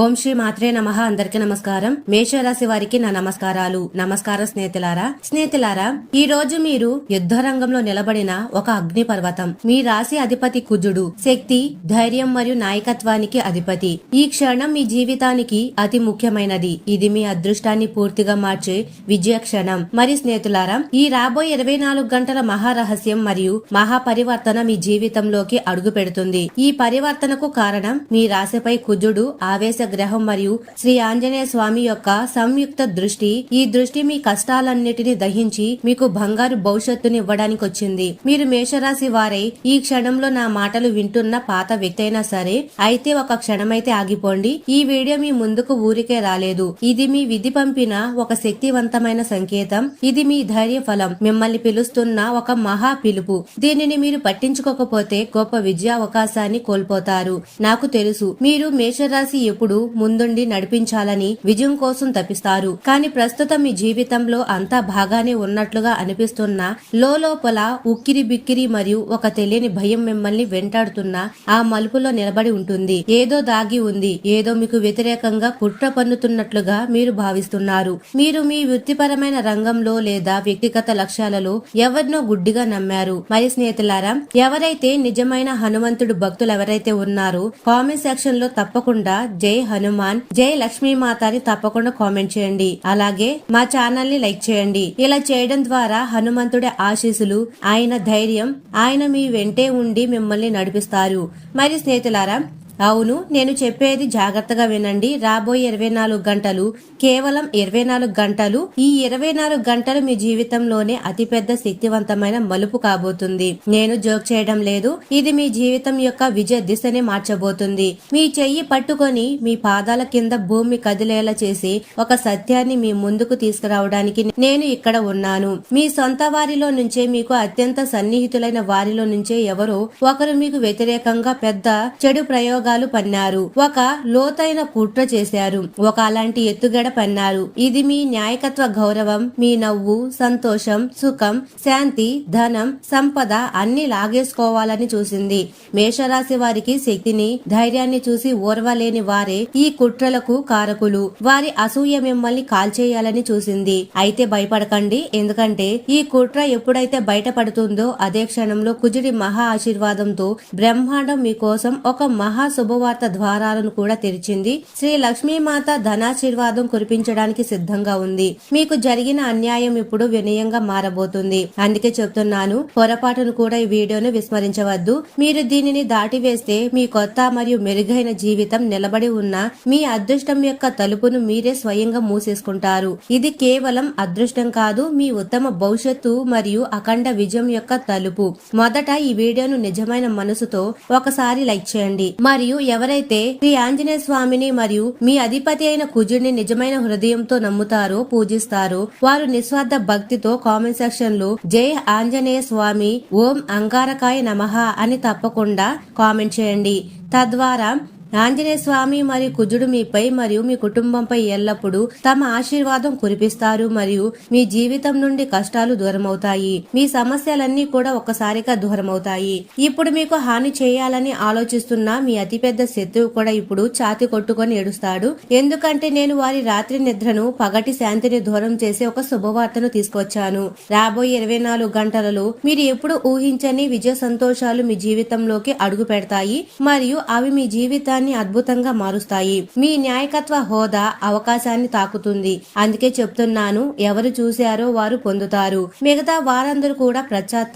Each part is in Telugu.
ఓం శ్రీ మాత్రే నమ. అందరికి నమస్కారం. మేషరాశి వారికి నా నమస్కారాలు. నమస్కారం స్నేహితులారా స్నేహితులారా ఈ రోజు మీరు యుద్ధ రంగంలో నిలబడిన ఒక అగ్ని పర్వతం మీ రాశి అధిపతి కుజుడు. శక్తి ధైర్యం మరియు నాయకత్వానికి అధిపతి. ఈ క్షణం మీ జీవితానికి అతి ముఖ్యమైనది. ఇది మీ అదృష్టాన్ని పూర్తిగా మార్చే విజయ క్షణం మరి స్నేహితులారా ఈ రాబోయే ఇరవై నాలుగు గంటల మహారహస్యం మరియు మహాపరివర్తన మీ జీవితంలోకి అడుగు పెడుతుంది ఈ పరివర్తనకు కారణం మీ రాశిపై కుజుడు ఆవేశ గ్రహం మరియు శ్రీ ఆంజనేయ స్వామి యొక్క సంయుక్త దృష్టి. ఈ దృష్టి మీ కష్టాలన్నిటిని దహించి మీకు బంగారు భవిష్యత్తుని ఇవ్వడానికి వచ్చింది. మీరు మేషరాశి వారై ఈ క్షణంలో నా మాటలు వింటున్న పాత వ్యక్తి అయినా సరే అయితే ఒక క్షణమైతే ఆగిపోండి. ఈ వీడియో మీ ముందుకు ఊరికే రాలేదు. ఇది మీ విధి పంపిన ఒక శక్తివంతమైన సంకేతం. ఇది మీ ధైర్య ఫలం మిమ్మల్ని పిలుస్తున్న ఒక మహా పిలుపు. దీనిని మీరు పట్టించుకోకపోతే గొప్ప విద్యా అవకాశాన్ని కోల్పోతారు. నాకు తెలుసు మీరు మేషరాశి ఎప్పుడు ముందుండి నడిపించాలని విజయం కోసం తప్పిస్తారు కానీ ప్రస్తుతం మీ జీవితంలో అంతా బాగానే ఉన్నట్లుగా అనిపిస్తున్న లోపల ఉక్కిరి బిక్కిరి మరియు ఒక తెలియని భయం మిమ్మల్ని వెంటాడుతున్న ఆ మలుపులో నిలబడి ఉంటుంది. ఏదో దాగి ఉంది. ఏదో మీకు వ్యతిరేకంగా కుట్ర పన్నుతున్నట్లుగా మీరు భావిస్తున్నారు. మీరు మీ వృత్తిపరమైన రంగంలో లేదా వ్యక్తిగత లక్ష్యాలలో ఎవరినో గుడ్డిగా నమ్మారు. మరి స్నేహితులారా ఎవరైతే నిజమైన హనుమంతుడు భక్తులు ఎవరైతే ఉన్నారో కామెంట్ సెక్షన్లో తప్పకుండా జై హనుమాన్ జై లక్ష్మీమాత అని తప్పకుండా కామెంట్ చేయండి. అలాగే మా ఛానల్ని లైక్ చేయండి. ఇలా చేయడం ద్వారా హనుమంతుడి ఆశీస్సులు ఆయన ధైర్యం ఆయన మీ వెంటే ఉండి మిమ్మల్ని నడిపిస్తారు. మరి స్నేహితులారా అవును నేను చెప్పేది జాగ్రత్తగా వినండి. రాబోయే ఇరవై నాలుగు గంటలు కేవలం ఇరవై నాలుగు గంటలు. ఈ ఇరవై నాలుగు గంటలు మీ జీవితంలోనే అతిపెద్ద శక్తివంతమైన మలుపు కాబోతుంది. నేను జోక్ చేయడం లేదు. ఇది మీ జీవితం యొక్క విజయ దిశని మార్చబోతుంది. మీ చెయ్యి పట్టుకొని మీ పాదాల కింద భూమి కదిలేలా చేసి ఒక సత్యాన్ని మీ ముందుకు తీసుకురావడానికి నేను ఇక్కడ ఉన్నాను. మీ సొంత వారిలో నుంచే మీకు అత్యంత సన్నిహితులైన వారిలో నుంచే ఎవరో ఒకరు మీకు వ్యతిరేకంగా పెద్ద చెడు ప్రయోగాలు పన్నారు. ఒక లోతైన కుట్ర చేశారు. ఒక అలాంటి ఎత్తుగడ పన్నారు. ఇది మీ న్యాయకత్వ గౌరవం మీ నవ్వు సంతోషం సుఖం శాంతి ధనం సంపద అన్ని లాగేసుకోవాలని చూసింది. మేషరాశి వారికి శక్తిని ధైర్యాన్ని చూసి ఓర్వలేని వారే ఈ కుట్రలకు కారకులు. వారి అసూయ మిమ్మల్ని కాల్చేయాలని చూసింది. అయితే భయపడకండి. ఎందుకంటే ఈ కుట్ర ఎప్పుడైతే బయటపడుతుందో అదే క్షణంలో కుజుడి మహా ఆశీర్వాదంతో బ్రహ్మాండం మీకోసం ఒక మహా శుభవార్త ద్వారాలను కూడా తెరిచింది. శ్రీ లక్ష్మీమాత ధనాశీర్వాదం కురిపించడానికి సిద్ధంగా ఉంది. మీకు జరిగిన అన్యాయం ఇప్పుడు వినయంగా మారబోతుంది. అందుకే చెప్తున్నాను పొరపాటును కూడా ఈ వీడియోను విస్మరించవద్దు. మీరు దీనిని దాటివేస్తే మీ కొత్త మరియు మెరుగైన జీవితం నిలబడి ఉన్న మీ అదృష్టం యొక్క తలుపును మీరే స్వయంగా మూసేసుకుంటారు. ఇది కేవలం అదృష్టం కాదు మీ ఉత్తమ భవిష్యత్తు మరియు అఖండ విజయం యొక్క తలుపు. మొదట ఈ వీడియోను నిజమైన మనసుతో ఒకసారి లైక్ చేయండి. మరి మరియు ఎవరైతే శ్రీ ఆంజనేయ స్వామిని మరియు మీ అధిపతి అయిన కుజుడిని నిజమైన హృదయంతో నమ్ముతారో పూజిస్తారో వారు నిస్వార్థ భక్తితో కామెంట్ సెక్షన్లో జై ఆంజనేయ స్వామి ఓం అంగారకాయ నమః అని తప్పకుండా కామెంట్ చేయండి. తద్వారా ఆంజనేయ స్వామి మరియు కుజుడు మీపై మరియు మీ కుటుంబంపై ఎల్లప్పుడూ తమ ఆశీర్వాదం కురిపిస్తారు మరియు మీ జీవితం నుండి కష్టాలు దూరమవుతాయి. మీ సమస్యలన్నీ కూడా ఒక్కసారిగా దూరమవుతాయి. ఇప్పుడు మీకు హాని చేయాలని ఆలోచిస్తున్న మీ అతిపెద్ద శత్రువు కూడా ఇప్పుడు ఛాతి కొట్టుకొని ఏడుస్తాడు. ఎందుకంటే నేను వారి రాత్రి నిద్రను పగటి శాంతిని దూరం చేసే ఒక శుభవార్తను తీసుకొచ్చాను. రాబోయే ఇరవై నాలుగు గంటలలో మీరు ఎప్పుడు ఊహించని విజయ సంతోషాలు మీ జీవితంలోకి అడుగు పెడతాయి. మరియు అవి మీ జీవితాన్ని అద్భుతంగా మారుస్తాయి. మీ న్యాయకత్వ హోదా అవకాశాన్ని తాకుతుంది. అందుకే చెప్తున్నాను ఎవరు చూశారో వారు పొందుతారు. మిగతా వారందరూ కూడా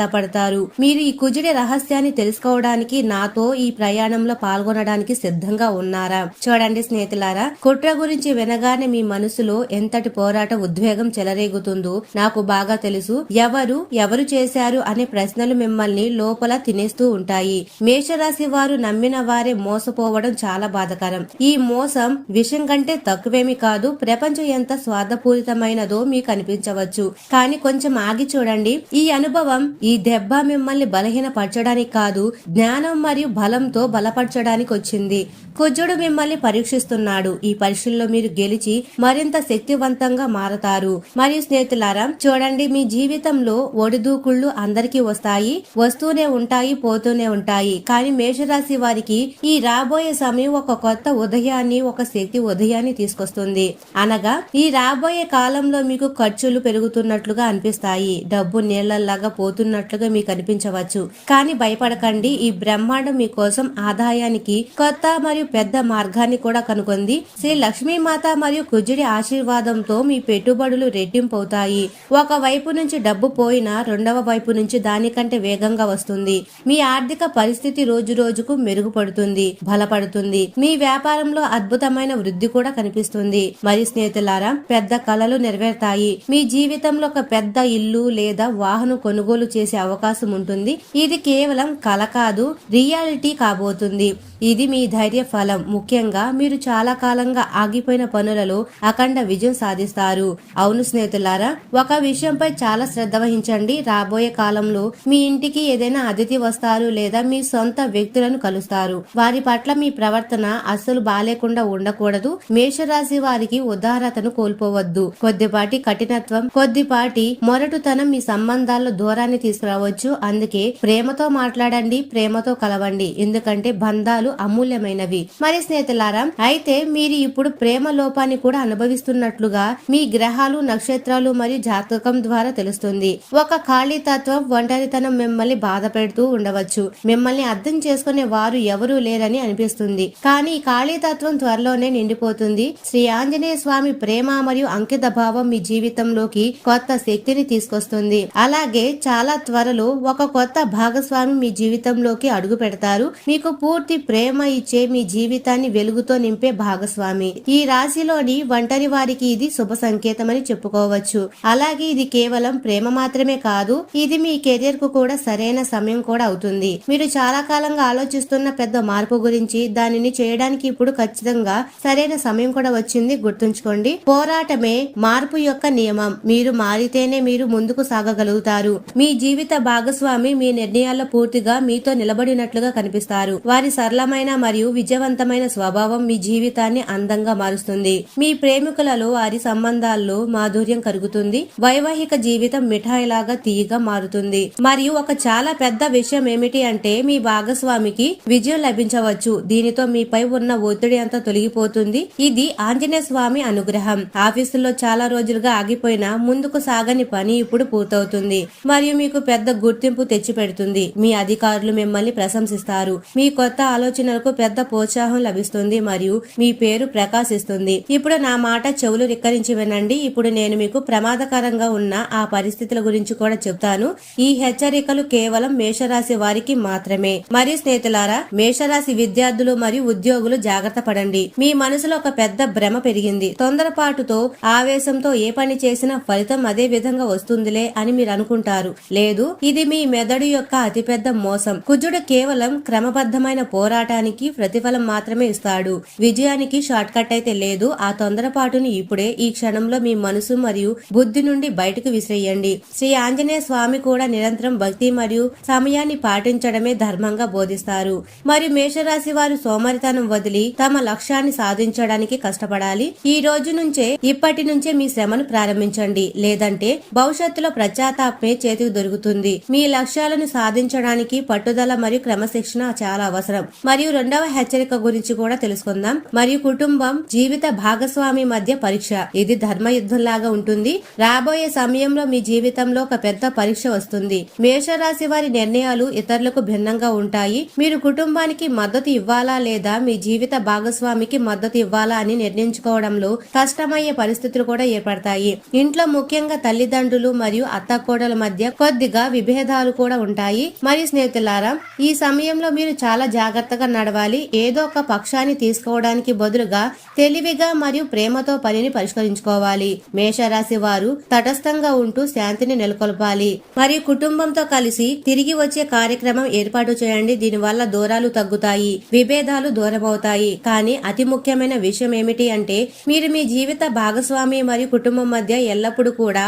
పడతారు మీరు ఈ కుజుడి రహస్యాన్ని తెలుసుకోవడానికి నాతో ఈ ప్రయాణంలో పాల్గొనడానికి సిద్ధంగా ఉన్నారా? చూడండి స్నేహితులారా కుట్ర గురించి వినగానే మీ మనసులో ఎంతటి పోరాట ఉద్వేగం చెలరేగుతుందో నాకు బాగా తెలుసు. ఎవరు ఎవరు చేశారు అనే ప్రశ్నలు మిమ్మల్ని లోపల తినేస్తూ ఉంటాయి. మేషరాశి వారు నమ్మిన వారే మోసపోవడం చాలా బాధకరం. ఈ మోసం విషయం కంటే తక్కువేమి కాదు ప్రపంచం ఎంత స్వార్థపూరితమైనదో మీకు అనిపించవచ్చు. కానీ కొంచెం ఆగి చూడండి. ఈ అనుభవం ఈ దెబ్బ మిమ్మల్ని బలహీనపరచడానికి కాదు జ్ఞానం మరియు బలంతో బలపరచడానికి వచ్చింది. కుజుడు మిమ్మల్ని పరీక్షిస్తున్నాడు. ఈ పరీక్షల్లో మీరు గెలిచి మరింత శక్తివంతంగా మారతారు. మరియు స్నేహితులారా చూడండి మీ జీవితంలో ఒడిదూకుళ్ళు అందరికీ వస్తాయి వస్తూనే ఉంటాయి పోతూనే ఉంటాయి. కానీ మేషరాశి వారికి ఈ రాబోయే సమయం ఒక కొత్త ఉదయాన్ని ఒక శక్తి ఉదయాన్ని తీసుకొస్తుంది. అనగా ఈ రాబోయే కాలంలో మీకు ఖర్చులు పెరుగుతున్నట్లుగా అనిపిస్తాయి. డబ్బు నీళ్ళలాగా పోతున్నట్లుగా మీకు అనిపించవచ్చు. కానీ భయపడకండి. ఈ బ్రహ్మాండం మీకోసం ఆదాయానికి కొత్త మరియు పెద్ద మార్గాన్ని కూడా కనుగొంది. శ్రీ లక్ష్మీమాత మరియు కుజుడి ఆశీర్వాదంతో మీ పెట్టుబడులు రెట్టింపు అవుతాయి ఒక వైపు నుంచి డబ్బు పోయినా రెండవ వైపు నుంచి దానికంటే వేగంగా వస్తుంది. మీ ఆర్థిక పరిస్థితి రోజు రోజుకు మెరుగుపడుతుంది. బలపడుతుంది. మీ వ్యాపారంలో అద్భుతమైన వృద్ధి కూడా కనిపిస్తుంది. మరి స్నేహితులారా పెద్ద కళలు నెరవేరుతాయి. మీ జీవితంలో ఒక పెద్ద ఇల్లు లేదా వాహనం కొనుగోలు చేసే అవకాశం ఉంటుంది. ఇది కేవలం కళ కాదు రియాలిటీ కాబోతుంది. ఇది మీ ధైర్య ఫలం. ముఖ్యంగా మీరు చాలా కాలంగా ఆగిపోయిన పనులలో అఖండ విజయం సాధిస్తారు. అవును స్నేహితులారా ఒక విషయంపై చాలా శ్రద్ధ వహించండి. రాబోయే కాలంలో మీ ఇంటికి ఏదైనా అతిథి వస్తారు లేదా మీ సొంత వ్యక్తులను కలుస్తారు. వారి పట్ల మీ ప్రవర్తన అస్సలు బాలేకుండా ఉండకూడదు. మేషరాశి వారికి ఉదారతను కోల్పోవద్దు. కొద్దిపాటి కఠినత్వం కొద్దిపాటి మొరటుతనం మీ సంబంధాల్లో దూరాన్ని తీసుకురావచ్చు. అందుకే ప్రేమతో మాట్లాడండి ప్రేమతో కలవండి. ఎందుకంటే బంధాలు అమూల్యమైనవి. మరి స్నేహితులారా అయితే మీరు ఇప్పుడు ప్రేమ లోపాన్ని కూడా అనుభవిస్తున్నట్లుగా మీ గ్రహాలు నక్షత్రాలు మరియు జాతకం ద్వారా తెలుస్తుంది. ఒక ఖాళీ తత్వం ఒంటరితనం మిమ్మల్ని బాధ పెడుతూ ఉండవచ్చు. మిమ్మల్ని అర్థం చేసుకునే వారు ఎవరూ లేరని అనిపిస్తుంది. కానీ ఈ తత్వం త్వరలోనే నిండిపోతుంది. శ్రీ ఆంజనేయ స్వామి ప్రేమ మరియు అంకిత భావం మీ జీవితంలోకి కొత్త శక్తిని తీసుకొస్తుంది. అలాగే చాలా త్వరలో ఒక కొత్త భాగస్వామి మీ జీవితంలోకి అడుగు పెడతారు. మీకు పూర్తి ప్రేమ ఇచ్చే మీ జీవితాన్ని వెలుగుతో నింపే భాగస్వామి. ఈ రాశిలోని ఒంటరి వారికి ఇది శుభ సంకేతమని చెప్పుకోవచ్చు. అలాగే ఇది కేవలం ప్రేమ మాత్రమే కాదు ఇది మీ కెరియర్కు కూడా సరైన సమయం కూడా అవుతుంది. మీరు చాలా కాలంగా ఆలోచిస్తున్న పెద్ద మార్పు గురించి దానిని చేయడానికి ఇప్పుడు ఖచ్చితంగా సరైన సమయం కూడా వచ్చింది. గుర్తుంచుకోండి పోరాటమే మార్పు యొక్క నియమం. మీరు మారితేనే మీరు ముందుకు సాగగలుగుతారు. మీ జీవిత భాగస్వామి మీ నిర్ణయాల్లో పూర్తిగా మీతో నిలబడినట్లుగా కనిపిస్తారు. వారి సరళమైన మరియు విజయవంతమైన స్వభావం మీ జీవితాన్ని అందంగా మారుస్తుంది. మీ ప్రేమికులలో వారి సంబంధాల్లో మాధుర్యం కరుగుతుంది వైవాహిక జీవితం మిఠాయిలాగా తీయగా మారుతుంది. మరియు ఒక చాలా పెద్ద విషయం ఏమిటి అంటే మీ భాగస్వామికి విజయం లభించవచ్చు. దీని దీనితో మీపై ఉన్న ఒత్తిడి అంతా తొలగిపోతుంది. ఇది ఆంజనేయ స్వామి అనుగ్రహం. ఆఫీసులో చాలా రోజులుగా ఆగిపోయిన ముందుకు సాగని పని ఇప్పుడు పూర్తవుతుంది. మరియు మీకు పెద్ద గుర్తింపు తెచ్చిపెడుతుంది. మీ అధికారులు మిమ్మల్ని ప్రశంసిస్తారు. మీ కొత్త ఆలోచనలకు పెద్ద ప్రోత్సాహం లభిస్తుంది మరియు మీ పేరు ప్రకాశిస్తుంది. ఇప్పుడు నా మాట చెవులు రిక్కరించి వినండి. ఇప్పుడు నేను మీకు ప్రమాదకరంగా ఉన్న ఆ పరిస్థితుల గురించి కూడా చెప్తాను ఈ హెచ్చరికలు కేవలం మేషరాశి వారికి మాత్రమే. మరియు స్నేహితులారా మేషరాశి విద్యార్థులు మరియు ఉద్యోగులు జాగ్రత్త పడండి. మీ మనసులో ఒక పెద్ద భ్రమ పెరిగింది. తొందరపాటుతో ఆవేశంతో ఏ పని చేసినా ఫలితం అదే విధంగా వస్తుందిలే అని మీరు అనుకుంటారు. లేదు ఇది మీ మెదడు యొక్క అతిపెద్ద మోసం. కుజుడు కేవలం క్రమబద్ధమైన పోరాటానికి ప్రతిఫలం మాత్రమే ఇస్తాడు. విజయానికి షార్ట్ కట్ అయితే లేదు. ఆ తొందరపాటుని ఇప్పుడే ఈ క్షణంలో మీ మనసు మరియు బుద్ధి నుండి బయటకు విసిరేయండి. శ్రీ ఆంజనేయ స్వామి కూడా నిరంతరం భక్తి మరియు సమయాన్ని పాటించడమే ధర్మంగా బోధిస్తారు. మరియు మేషరాశి వారు సోమరితనం వదిలి తమ లక్ష్యాన్ని సాధించడానికి కష్టపడాలి. ఈ రోజు నుంచే ఇప్పటి నుంచే మీ శ్రమను ప్రారంభించండి. లేదంటే భవిష్యత్తులో ప్రచాతాపమే చేతికి దొరుకుతుంది. మీ లక్ష్యాలను సాధించడానికి పట్టుదల మరియు క్రమశిక్షణ చాలా అవసరం. మరియు రెండవ హెచ్చరిక గురించి కూడా తెలుసుకుందాం. మరియు కుటుంబం జీవిత భాగస్వామి మధ్య పరీక్ష. ఇది ధర్మ యుద్ధం లాగా ఉంటుంది. రాబోయే సమయంలో మీ జీవితంలో ఒక పెద్ద పరీక్ష వస్తుంది. మేషరాశి వారి నిర్ణయాలు ఇతరులకు భిన్నంగా ఉంటాయి. మీరు కుటుంబానికి మద్దతు ఇవ్వాలా లేదా మీ జీవిత భాగస్వామికి మద్దతు ఇవ్వాలా అని నిర్ణయించుకోవడంలో కష్టమయ్యే పరిస్థితులు కూడా ఏర్పడతాయి. ఇంట్లో ముఖ్యంగా తల్లిదండ్రులు మరియు అత్తకోడల మధ్య కొద్దిగా విభేదాలు కూడా ఉంటాయి. మరియు స్నేహితులారా ఈ సమయంలో మీరు చాలా జాగ్రత్తగా నడవాలి. ఏదో ఒక పక్షాన్ని తీసుకోవడానికి బదులుగా తెలివిగా మరియు ప్రేమతో పనిని పరిష్కరించుకోవాలి. మేషరాశి వారు తటస్థంగా ఉంటూ శాంతిని నెలకొల్పాలి. మరియు కుటుంబంతో కలిసి తిరిగి వచ్చే కార్యక్రమం ఏర్పాటు చేయండి. దీనివల్ల దూరాలు తగ్గుతాయి. విభేదాలు దూరమవుతాయి. కానీ అతి ముఖ్యమైన విషయం ఏమిటి అంటే మీరు మీ జీవిత భాగస్వామి మరియు కుటుంబం మధ్య ఎల్లప్పుడూ కూడా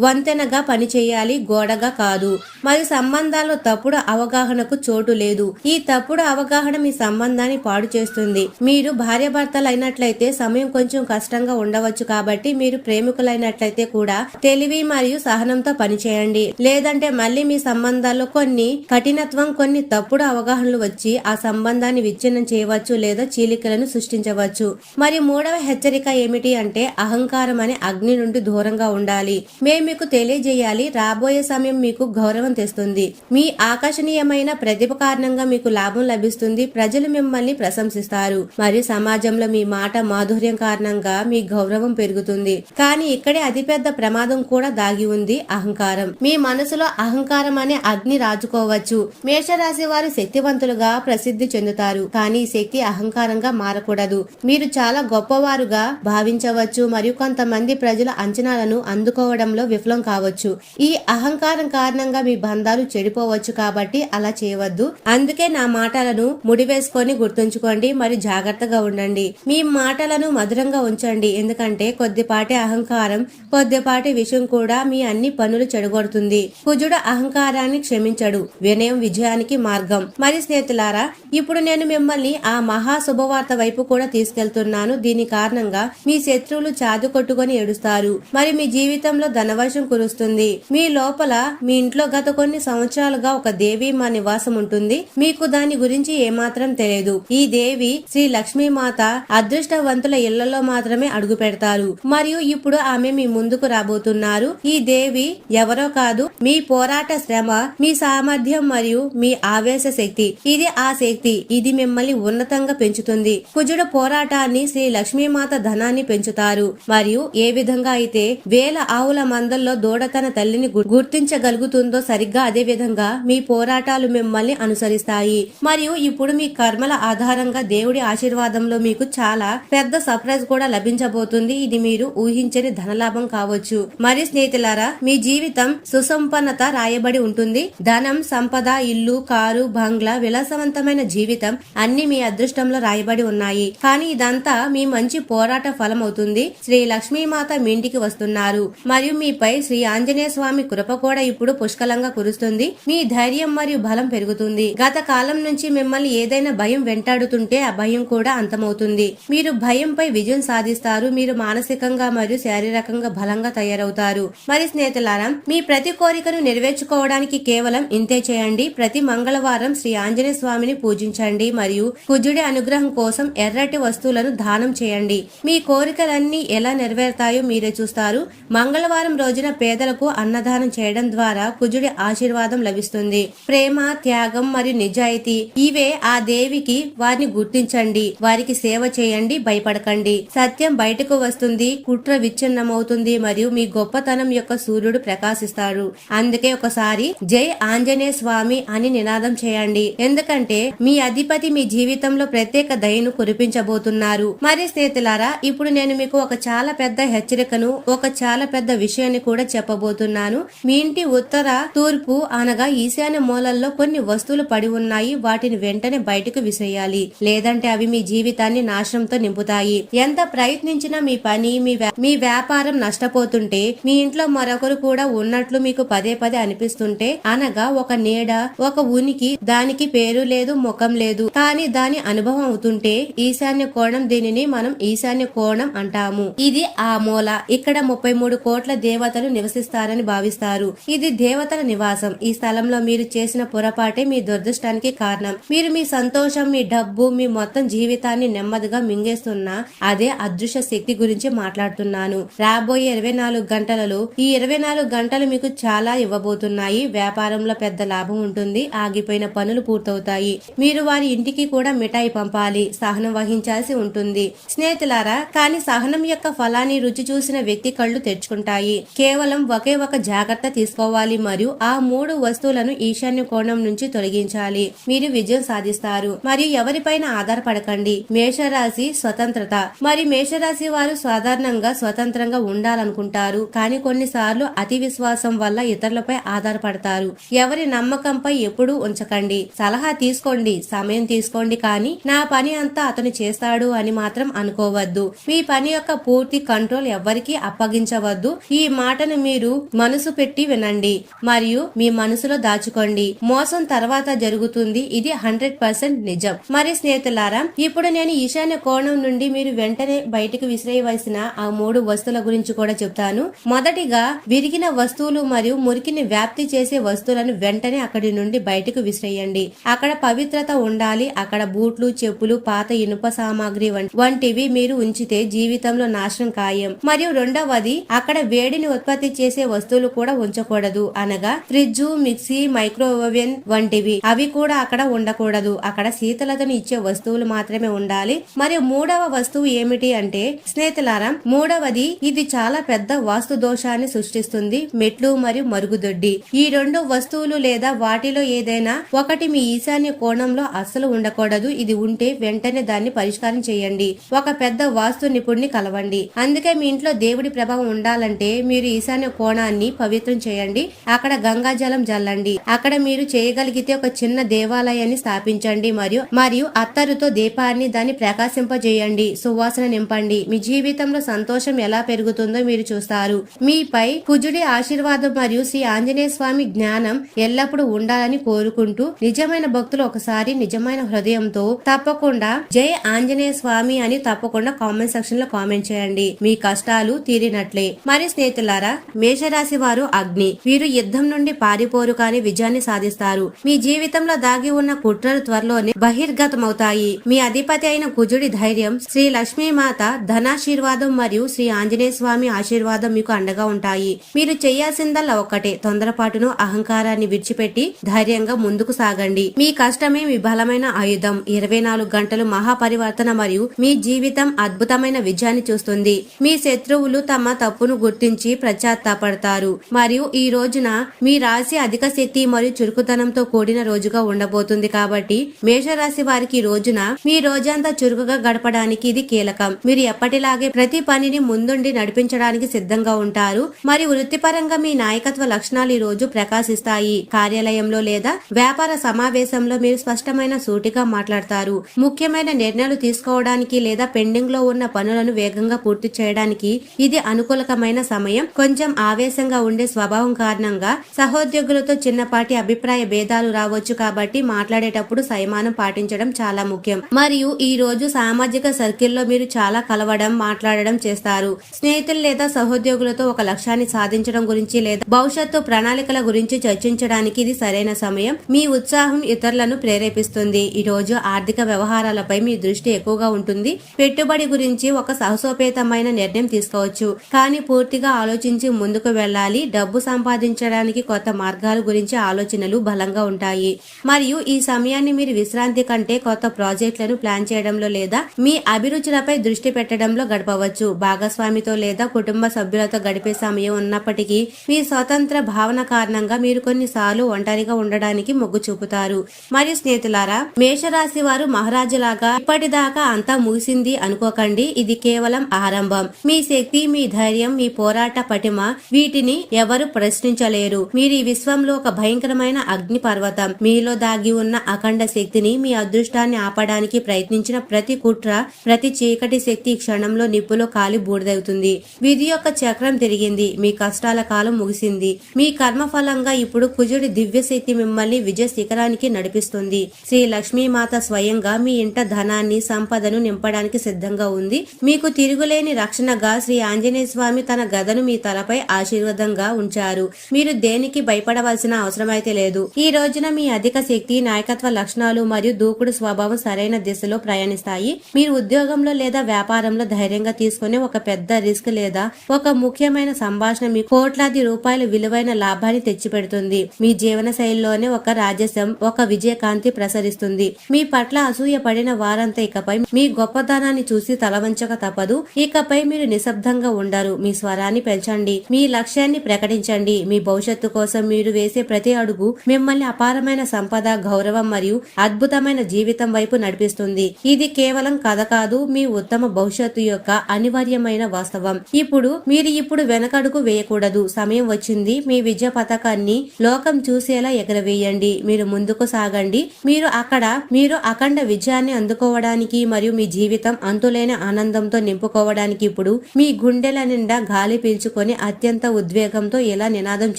వంతెనగా పనిచేయాలి గోడగా కాదు. మరియు సంబంధాల్లో తప్పుడు అవగాహనకు చోటు లేదు. ఈ తప్పుడు అవగాహన మీ సంబంధాన్ని పాడు చేస్తుంది. మీరు భార్యాభర్తలైనట్లయితే సమయం కొంచెం కష్టంగా ఉండవచ్చు కాబట్టి మీరు ప్రేమికులైనట్లయితే కూడా తెలివి మరియు సహనంతో పనిచేయండి. లేదంటే మళ్ళీ మీ సంబంధాల్లో కొన్ని కఠినత్వం కొన్ని తప్పుడు అవగాహనలు వచ్చి ఆ సంబంధాన్ని విచ్ఛిన్నం చేయవచ్చు లేదా చీలికలను సృష్టించవచ్చు. మరి మూడవ హెచ్చరిక ఏమిటి అంటే అహంకారం అనే అగ్ని నుండి దూరంగా ఉండాలి. మేము మీకు తెలియజేయాలి. రాబోయే సమయం మీకు గౌరవం తెస్తుంది. మీ ఆకర్షణీయమైన ప్రతిభ కారణంగా మీకు లాభం లభిస్తుంది. ప్రజలు మిమ్మల్ని ప్రశంసిస్తారు. మరియు సమాజంలో మీ మాట మాధుర్యం కారణంగా మీ గౌరవం పెరుగుతుంది. కానీ ఇక్కడే అతిపెద్ద ప్రమాదం కూడా దాగి ఉంది. అహంకారం. మీ మనసులో అహంకారం అనే అగ్ని రాజుకోవచ్చు. మేషరాశి వారు శక్తివంతులుగా ప్రసిద్ధి చెందుతారు. కానీ ఈ శక్తి అహంకారంగా మారకూడదు. మీరు చాలా గొప్పవారుగా భావించవచ్చు. మరియు కొంతమంది ప్రజల అంచనాలను అందుకోవడంలో విఫలం కావచ్చు. ఈ అహంకారం కారణంగా మీ బంధాలు చెడిపోవచ్చు కాబట్టి అలా చేయవద్దు. అందుకే నా మాటలను ముడివేసుకొని గుర్తుంచుకోండి. మరి జాగ్రత్తగా ఉండండి. మీ మాటలను మధురంగా ఉంచండి. ఎందుకంటే కొద్దిపాటి అహంకారం కొద్దిపాటి విషయం కూడా మీ అన్ని పనులు చెడగొడుతుంది. కుజుడు అహంకారాన్ని క్షమించడు. వినయం విజయానికి మార్గం. మరి స్నేహితులారా ఇప్పుడు నేను మిమ్మల్ని ఆ మహా శుభవార్త వైపు కూడా తీసుకెళ్తున్నాను. దీని కారణంగా మీ శత్రువులు చాదు కొట్టుకొని ఏడుస్తారు. మరి మీ జీవితంలో ధనవర్షం కురుస్తుంది. మీ లోపల మీ ఇంట్లో గత కొన్ని సంవత్సరాలుగా ఒక దేవి మా నివాసం ఉంటుంది. మీకు దాని గురించి ఏమాత్రం తెలియదు. ఈ దేవి శ్రీ లక్ష్మీ మాత అదృష్టవంతుల ఇళ్ళలో మాత్రమే అడుగు పెడతారు. మరియు ఇప్పుడు ఆమె మీ ముందుకు రాబోతున్నారు. ఈ దేవి ఎవరో కాదు. మీ పోరాట శ్రమ మీ సామర్థ్యం మరియు మీ ఆవేశ శక్తి. ఇది ఆ శక్తి. ఇది మిమ్మల్ని ఉన్నతంగా పెంచుతుంది. కుజుడు పోరాటాన్ని శ్రీ లక్ష్మీమాత ధనాన్ని పెంచుతారు. మరియు ఏ విధంగా అయితే వేల ఆవుల మందల్లో దూడ తన తల్లిని గుర్తించగలుగుతుందో సరిగ్గా అదే విధంగా మీ పోరాటాలు మిమ్మల్ని అనుసరిస్తాయి. మరియు ఇప్పుడు మీ కర్మల ఆధారంగా దేవుడి ఆశీర్వాదంలో మీకు చాలా పెద్ద సర్ప్రైజ్ కూడా లభించబోతుంది. ఇది మీరు ఊహించని ధనలాభం కావచ్చు. మరి స్నేహితులారా మీ జీవితం సుసంపన్నత రాయబడి ఉంటుంది. ధనం సంపద ఇల్లు కారు బంగ్లా విలాసవంతమైన జీవితం అన్ని మీ అదృష్టంలో రాయబడి ఉన్నాయి. కానీ ఇదంతా మీ మంచి పోరాట ఫలం అవుతుంది శ్రీ లక్ష్మీమాత మీ ఇంటికి వస్తున్నారు. మరియు మీ మీపై శ్రీ ఆంజనేయ స్వామి కృప కూడా ఇప్పుడు పుష్కలంగా కురుస్తుంది. మీ ధైర్యం మరియు బలం పెరుగుతుంది. గత కాలం నుంచి మిమ్మల్ని ఏదైనా భయం వెంటాడుతుంటే ఆ భయం కూడా అంతమవుతుంది. మీరు భయంపై విజయం సాధిస్తారు. మీరు మానసికంగా మరియు శారీరకంగా బలంగా తయారవుతారు. మరి స్నేహితులారా మీ ప్రతి కోరికను నెరవేర్చుకోవడానికి కేవలం ఇంతే చేయండి. ప్రతి మంగళవారం శ్రీ ఆంజనేయ స్వామిని పూజించండి మరియు కుజుడి అనుగ్రహం కోసం ఎర్రటి వస్తువులను దానం చేయండి. మీ కోరికలన్నీ ఎలా నెరవేరుతాయో మీరే చూస్తారు. మంగళవారం రోజు రోజున పేదలకు అన్నదానం చేయడం ద్వారా కుజుడి ఆశీర్వాదం లభిస్తుంది. ప్రేమ త్యాగం మరియు నిజాయితీ ఇవే ఆ దేవికి వారిని గుర్తించండి. వారికి సేవ చేయండి భయపడకండి. సత్యం బయటకు వస్తుంది కుట్ర విచ్ఛిన్నమవుతుంది మరియు మీ గొప్పతనం యొక్క సూర్యుడు ప్రకాశిస్తాడు. అందుకే ఒకసారి జై ఆంజనేయ స్వామి అని నినాదం చేయండి. ఎందుకంటే మీ అధిపతి మీ జీవితంలో ప్రత్యేక దయను కురిపించబోతున్నారు. మరి స్నేహితులారా ఇప్పుడు నేను మీకు ఒక చాలా పెద్ద హెచ్చరికను ఒక చాలా పెద్ద విషయాన్ని కూడా చెప్పబోతున్నాను. మీ ఇంటి ఉత్తర తూర్పు అనగా ఈశాన్య మూలల్లో కొన్ని వస్తువులు పడి ఉన్నాయి. వాటిని వెంటనే బయటకు విసేయాలి. లేదంటే అవి మీ జీవితాన్ని నాశనంతో నింపుతాయి. ఎంత ప్రయత్నించినా మీ పని మీ మీ వ్యాపారం నష్టపోతుంటే మీ ఇంట్లో మరొకరు కూడా ఉన్నట్లు మీకు పదే పదే అనిపిస్తుంటే అనగా ఒక నీడ ఒక ఉనికి దానికి పేరు లేదు ముఖం లేదు. కానీ దాని అనుభవం అవుతుంటే ఈశాన్య కోణం దీనిని మనం ఈశాన్య కోణం అంటాము. ఇది ఆ మూల. ఇక్కడ ముప్పై మూడు కోట్ల దేవతలు నివసిస్తారని భావిస్తారు. ఇది దేవతల నివాసం. ఈ స్థలంలో మీరు చేసిన పొరపాటే మీ దురదృష్టానికి కారణం. మీరు మీ సంతోషం మీ డబ్బు మీ మొత్తం జీవితాన్ని నెమ్మదిగా మింగేస్తున్న అదే అదృశ్య శక్తి గురించి మాట్లాడుతున్నాను. రాబోయే ఇరవై నాలుగు గంటలలో ఈ ఇరవై నాలుగు గంటలు మీకు చాలా ఇవ్వబోతున్నాయి. వ్యాపారంలో పెద్ద లాభం ఉంటుంది. ఆగిపోయిన పనులు పూర్తవుతాయి. మీరు వారి ఇంటికి కూడా మిఠాయి పంపాలి. సహనం వహించాల్సి ఉంటుంది. స్నేహితులారా కానీ సహనం యొక్క ఫలాన్ని రుచి చూసిన వ్యక్తి కళ్ళు తెరుచుకుంటాయి. కేవలం ఒకే ఒక జాగ్రత్త తీసుకోవాలి మరియు ఆ మూడు వస్తువులను ఈశాన్య కోణం నుంచి తొలగించాలి. మీరు విజయం సాధిస్తారు. మరియు ఎవరిపైన ఆధారపడకండి. మేషరాశి స్వతంత్రత. మరి మేషరాశి వారు సాధారణంగా స్వతంత్రంగా ఉండాలనుకుంటారు. కానీ కొన్నిసార్లు అతి విశ్వాసం వల్ల ఇతరులపై ఆధారపడతారు. ఎవరి నమ్మకంపై ఎప్పుడూ ఉంచకండి. సలహా తీసుకోండి. సమయం తీసుకోండి. కానీ నా పని అంతా అతను చేస్తాడు అని మాత్రం అనుకోవద్దు. మీ పని యొక్క పూర్తి కంట్రోల్ ఎవరికీ అప్పగించవద్దు. ఈ మాటను మీరు మనసు పెట్టి వినండి మరియు మీ మనసులో దాచుకోండి. మోసం తర్వాత జరుగుతుంది. ఇది హండ్రెడ్ పర్సెంట్ నిజం. మరి స్నేహితులారా ఇప్పుడు నేను ఈశాన్య కోణం నుండి మీరు వెంటనే బయటకు విసిరేయవలసిన ఆ మూడు వస్తువుల గురించి కూడా చెప్తాను. మొదటిగా విరిగిన వస్తువులు మరియు మురికిని వ్యాప్తి చేసే వస్తువులను వెంటనే అక్కడి నుండి బయటకు విసిరేయండి. అక్కడ పవిత్రత ఉండాలి. అక్కడ బూట్లు చెప్పులు పాత ఇనుప సామాగ్రి వంటివి మీరు ఉంచితే జీవితంలో నాశనం ఖాయం. మరియు రెండవది అక్కడ వేడిని ఉత్పత్తి చేసే వస్తువులు కూడా ఉంచకూడదు అనగా ఫ్రిడ్జ్ మిక్సీ మైక్రోవెన్ వంటివి. అవి కూడా అక్కడ ఉండకూడదు. అక్కడ శీతలతను ఇచ్చే వస్తువులు మాత్రమే ఉండాలి. మరియు మూడవ వస్తువు ఏమిటి అంటే స్నేహితులారా మూడవది ఇది చాలా పెద్ద వాస్తు దోషాన్ని సృష్టిస్తుంది. మెట్లు మరియు మరుగుదొడ్డి. ఈ రెండు వస్తువులు లేదా వాటిలో ఏదైనా ఒకటి మీ ఈశాన్య కోణంలో అస్సలు ఉండకూడదు. ఇది ఉంటే వెంటనే దాన్ని పరిష్కారం చేయండి. ఒక పెద్ద వాస్తు నిపుణుని కలవండి. అందుకే మీ ఇంట్లో దేవుడి ప్రభావం ఉండాలంటే మీరు ఈశాన్య కోణాన్ని పవిత్రం చేయండి. అక్కడ గంగా జలం జల్లండి. అక్కడ మీరు చేయగలిగితే ఒక చిన్న దేవాలయాన్ని స్థాపించండి మరియు మరియు అత్తరుతో దీపాన్ని దాన్ని ప్రకాశింపజేయండి. సువాసన నింపండి. మీ జీవితంలో సంతోషం ఎలా పెరుగుతుందో మీరు చూస్తారు. మీపై కుజుడి ఆశీర్వాదం మరియు శ్రీ ఆంజనేయ స్వామి జ్ఞానం ఎల్లప్పుడూ ఉండాలని కోరుకుంటూ నిజమైన భక్తులు ఒకసారి నిజమైన హృదయంతో తప్పకుండా జై ఆంజనేయ స్వామి అని తప్పకుండా కామెంట్ సెక్షన్లో కామెంట్ చేయండి. మీ కష్టాలు తీరినట్లే. మరి స్నేహితుల స్నేహితులారా మేషరాశి వారు అగ్ని. వీరు యుద్ధం నుండి పారిపోరు కానీ విజయాన్ని సాధిస్తారు. మీ జీవితంలో దాగి ఉన్న కుట్రలు త్వరలోనే బహిర్గతమవుతాయి. మీ అధిపతి అయిన కుజుడి ధైర్యం శ్రీ లక్ష్మీమాత ధనాశీర్వాదం మరియు శ్రీ ఆంజనేయ స్వామి ఆశీర్వాదం మీకు అండగా ఉంటాయి. మీరు చేయాల్సిందల్లా ఒక్కటే తొందరపాటును అహంకారాన్ని విడిచిపెట్టి ధైర్యంగా ముందుకు సాగండి. మీ కష్టమే మీ బలమైన ఆయుధం. ఇరవై నాలుగు గంటలు మహాపరివర్తన మరియు మీ జీవితం అద్భుతమైన విజయాన్ని చూస్తుంది. మీ శత్రువులు తమ తప్పును గుర్తించి పశ్చాత్తాపడతారు మరియు ఈ రోజున మీ రాశి అధిక శక్తి మరియు చురుకుతనంతో కూడిన రోజుగా ఉండబోతుంది కాబట్టి మేషరాశి వారికి రోజున మీ రోజంతా చురుకుగా గడపడానికి ఇది కీలకం. మీరు ఎప్పటిలాగే ప్రతి పనిని ముందుండి నడిపించడానికి సిద్ధంగా ఉంటారు. మరియు వృత్తిపరంగా మీ నాయకత్వ లక్షణాలు ఈ రోజు ప్రకాశిస్తాయి. కార్యాలయంలో లేదా వ్యాపార సమావేశంలో మీరు స్పష్టమైన సూటిగా మాట్లాడతారు. ముఖ్యమైన నిర్ణయాలు తీసుకోవడానికి లేదా పెండింగ్లో ఉన్న పనులను వేగంగా పూర్తి చేయడానికి ఇది అనుకూలకమైన సమయం. కొంచెం ఆవేశంగా ఉండే స్వభావం కారణంగా సహోద్యోగులతో చిన్నపాటి అభిప్రాయ భేదాలు రావచ్చు కాబట్టి మాట్లాడేటప్పుడు సైమానం పాటించడం చాలా ముఖ్యం. మరియు ఈ రోజు సామాజిక సర్కిల్లో మీరు చాలా కలవడం మాట్లాడడం చేస్తారు. స్నేహితులు లేదా సహోద్యోగులతో ఒక లక్ష్యాన్ని సాధించడం గురించి లేదా భవిష్యత్తు ప్రణాళికల గురించి చర్చించడానికి ఇది సరైన సమయం. మీ ఉత్సాహం ఇతరులను ప్రేరేపిస్తుంది. ఈ రోజు ఆర్థిక వ్యవహారాలపై మీ దృష్టి ఎక్కువగా ఉంటుంది. పెట్టుబడి గురించి ఒక సాహసోపేతమైన నిర్ణయం తీసుకోవచ్చు. కానీ పూర్తిగా ఆలోచించి ముందుకు వెళ్ళాలి. డబ్బు సంపాదించడానికి కొత్త మార్గాల గురించి ఆలోచనలు బలంగా ఉంటాయి. మరియు ఈ సమయాన్ని మీరు విశ్రాంతి కంటే కొత్త ప్రాజెక్టులను ప్లాన్ చేయడంలో లేదా మీ అభిరుచులపై దృష్టి పెట్టడంలో గడపవచ్చు. భాగస్వామితో లేదా కుటుంబ సభ్యులతో గడిపే సమయం ఉన్నప్పటికీ మీ స్వతంత్ర భావన కారణంగా మీరు కొన్నిసార్లు ఒంటరిగా ఉండడానికి మొగ్గు చూపుతారు. మరియు స్నేహితులారా మేషరాశి వారు మహారాజులాగా ఇప్పటిదాకా అంతా ముగిసింది అనుకోకండి. ఇది కేవలం ఆరంభం. మీ శక్తి మీ ధైర్యం మీ పోరాట పటిమ వీటిని ఎవరు ప్రశ్నించలేరు. మీరు ఈ విశ్వంలో ఒక భయంకరమైన అగ్ని పర్వతం మీలో దాగి ఉన్న అఖండ శక్తిని మీ అదృష్టాన్ని ఆపడానికి ప్రయత్నించిన ప్రతి కుట్ర ప్రతి చీకటి శక్తి క్షణంలో నిప్పులో కాలి బూడిదవుతుంది. విధి యొక్క చక్రం తిరిగింది. మీ కష్టాల కాలం ముగిసింది. మీ కర్మ ఫలంగా ఇప్పుడు కుజుడి దివ్య శక్తి మిమ్మల్ని విజయ శిఖరానికి నడిపిస్తుంది. శ్రీ లక్ష్మీమాత స్వయంగా మీ ఇంట ధనాన్ని సంపదను నింపడానికి సిద్ధంగా ఉంది. మీకు తిరుగులేని రక్షణగా శ్రీ ఆంజనేయ స్వామి తన గదను మీ తలపై ఆశీర్వాదంగా ఉంచారు. మీరు దేనికి భయపడవలసిన అవసరమైతే లేదు. ఈ రోజున మీ అధిక శక్తి నాయకత్వ లక్షణాలు మరియు దూకుడు స్వభావం సరైన దిశలో ప్రయాణిస్తాయి. మీరు ఉద్యోగంలో లేదా వ్యాపారంలో ధైర్యంగా తీసుకునే ఒక పెద్ద రిస్క్ లేదా ఒక ముఖ్యమైన సంభాషణ మీ కోట్లాది రూపాయల విలువైన లాభాన్ని తెచ్చిపెడుతుంది. మీ జీవన శైలిలోనే ఒక రాజస్యం ఒక విజయకాంతి ప్రసరిస్తుంది. మీ పట్ల అసూయ పడిన వారంతా ఇకపై మీ గొప్పతనాన్ని చూసి తలవంచక తప్పదు. ఇకపై మీరు నిశ్శబ్దంగా ఉండరు. మీ స్వరాన్ని పెంచండి మీ లక్ష్యాన్ని ప్రకటించండి. మీ భవిష్యత్తు కోసం మీరు వేసే ప్రతి అడుగు మిమ్మల్ని అపారమైన సంపద గౌరవం మరియు అద్భుతమైన జీవితం వైపు నడిపిస్తుంది. ఇది కేవలం కథ కాదు మీ ఉత్తమ భవిష్యత్తు యొక్క అనివార్యమైన వాస్తవం. ఇప్పుడు మీరు ఇప్పుడు వెనకడుగు వేయకూడదు. సమయం వచ్చింది. మీ విజయ పథకాన్ని లోకం చూసేలా ఎగరవేయండి. మీరు ముందుకు సాగండి. మీరు అక్కడ మీరు అఖండ విజయాన్ని అందుకోవడానికి మరియు మీ జీవితం అంతులేని ఆనందంతో నింపుకోవడానికి ఇప్పుడు మీ గుండెల నిండా గాలి తలుచుకొని అత్యంత ఉద్వేగంతో ఇలా నినాదం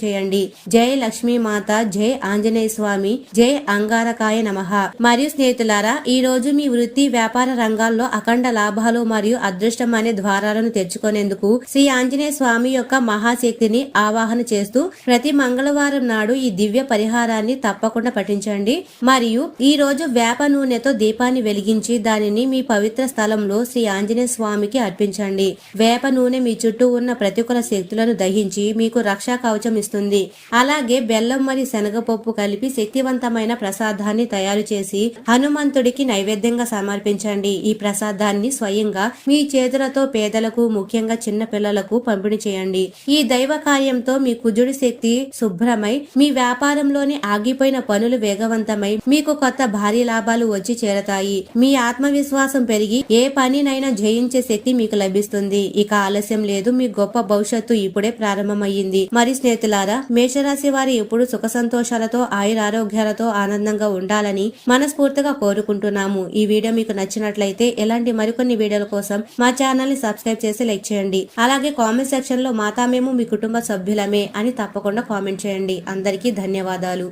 చేయండి. జై లక్ష్మీ మాత జై ఆంజనేయ స్వామి జై అంగారకాయ నమ. మరియు స్నేహితులారా ఈ రోజు మీ వృత్తి వ్యాపార రంగాల్లో అఖండ లాభాలు మరియు అదృష్టం అనే ద్వారాలను తెచ్చుకునేందుకు శ్రీ ఆంజనేయ స్వామి యొక్క మహాశక్తిని ఆవాహన చేస్తూ ప్రతి మంగళవారం నాడు ఈ దివ్య పరిహారాన్ని తప్పకుండా పఠించండి. మరియు ఈ రోజు వేప నూనెతో దీపాన్ని వెలిగించి దానిని మీ పవిత్ర స్థలంలో శ్రీ ఆంజనేయ స్వామికి అర్పించండి. వేప నూనె మీ చుట్టూ ఉన్న ప్రతికూల శక్తులను దహించి మీకు రక్షా కవచం ఇస్తుంది. అలాగే బెల్లం మరియు శనగపప్పు కలిపి శక్తివంతమైన ప్రసాదాన్ని తయారు చేసి హనుమంతుడికి నైవేద్యంగా సమర్పించండి. ఈ ప్రసాదాన్ని స్వయంగా మీ చేతులతో పేదలకు ముఖ్యంగా చిన్న పిల్లలకు పంపిణీ చేయండి. ఈ దైవ కార్యంతో మీ కుజుడి శక్తి శుభ్రమై మీ వ్యాపారంలోని ఆగిపోయిన పనులు వేగవంతమై మీకు కొత్త భారీ లాభాలు వచ్చి చేరతాయి. మీ ఆత్మవిశ్వాసం పెరిగి ఏ పనినైనా జయించే శక్తి మీకు లభిస్తుంది. ఇక ఆలస్యం లేదు. మీ గొప్ప భవిష్యత్తు ఇప్పుడే ప్రారంభమయ్యింది. మరి స్నేహితులారా మేషరాశి వారి ఎప్పుడు సుఖ సంతోషాలతో ఆయుర ఆరోగ్యాలతో ఆనందంగా ఉండాలని మనస్ఫూర్తిగా కోరుకుంటున్నాము. ఈ వీడియో మీకు నచ్చినట్లయితే ఎలాంటి మరికొన్ని వీడియోల కోసం మా ఛానల్ని సబ్స్క్రైబ్ చేసి లైక్ చేయండి. అలాగే కామెంట్ సెక్షన్లో మాతా మేము మీ కుటుంబ సభ్యులమే అని తప్పకుండా కామెంట్ చేయండి. అందరికీ ధన్యవాదాలు.